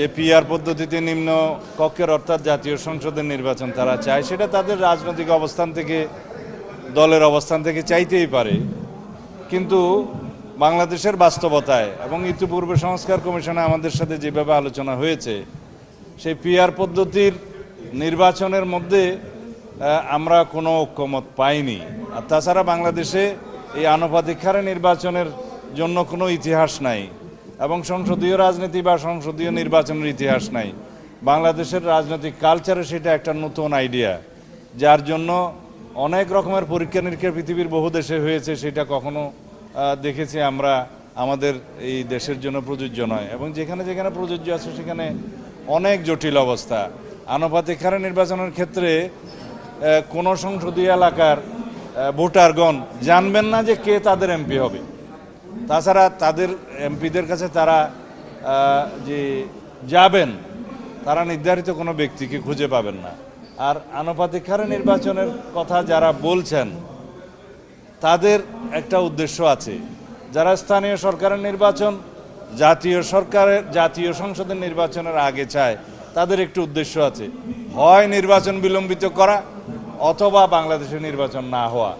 যে পিআর পদ্ধতিতে নিম্ন কক্ষের অর্থাৎ জাতীয় সংসদের নির্বাচন তারা চায়, সেটা তাদের রাজনৈতিক অবস্থান থেকে, দলের অবস্থান থেকে চাইতেই পারে। কিন্তু বাংলাদেশের বাস্তবতায় এবং ইতিপূর্বে সংস্কার কমিশনে আমাদের সাথে যেভাবে আলোচনা হয়েছে, সেই পিআর পদ্ধতির নির্বাচনের মধ্যে আমরা কোনো ঐক্যমত পাইনি। আর তাছাড়া বাংলাদেশে এই আনুপাতিক হারে নির্বাচনের জন্য কোনো ইতিহাস নাই। এবং সংসদীয় রাজনীতি বা সংসদীয় নির্বাচনের ইতিহাস নাই। বাংলাদেশের রাজনৈতিক কালচারে সেটা একটা নতুন আইডিয়া যার জন্য অনেক রকমের পরীক্ষা নিরীক্ষা পৃথিবীর বহু দেশে হয়েছে, সেটা কখনো দেখেছি আমরা, আমাদের এই দেশের জন্য প্রযোজ্য নয়। এবং যেখানে যেখানে প্রযোজ্য আছে, সেখানে অনেক জটিল অবস্থা। আনুপাতিক হারে নির্বাচনের ক্ষেত্রে কোনো সংসদীয় এলাকার ভোটারগণ জানবেন না যে কে তাদের এমপি হবে। তাছাড়া তাদের এমপিদের কাছে তারা যে যাবেন, তারা নির্ধারিত কোনো ব্যক্তিকে খুঁজে পাবেন না। আর আনুপাতিক হারে নির্বাচনের কথা যারা বলছেন, তাদের একটা উদ্দেশ্য আছে। যারা স্থানীয় সরকারের নির্বাচন, জাতীয় সরকারের, জাতীয় সংসদের নির্বাচনের আগে চায়, তাদের একটু উদ্দেশ্য আছে। হয় নির্বাচন বিলম্বিত করা, অথবা বাংলাদেশে নির্বাচন না হওয়া।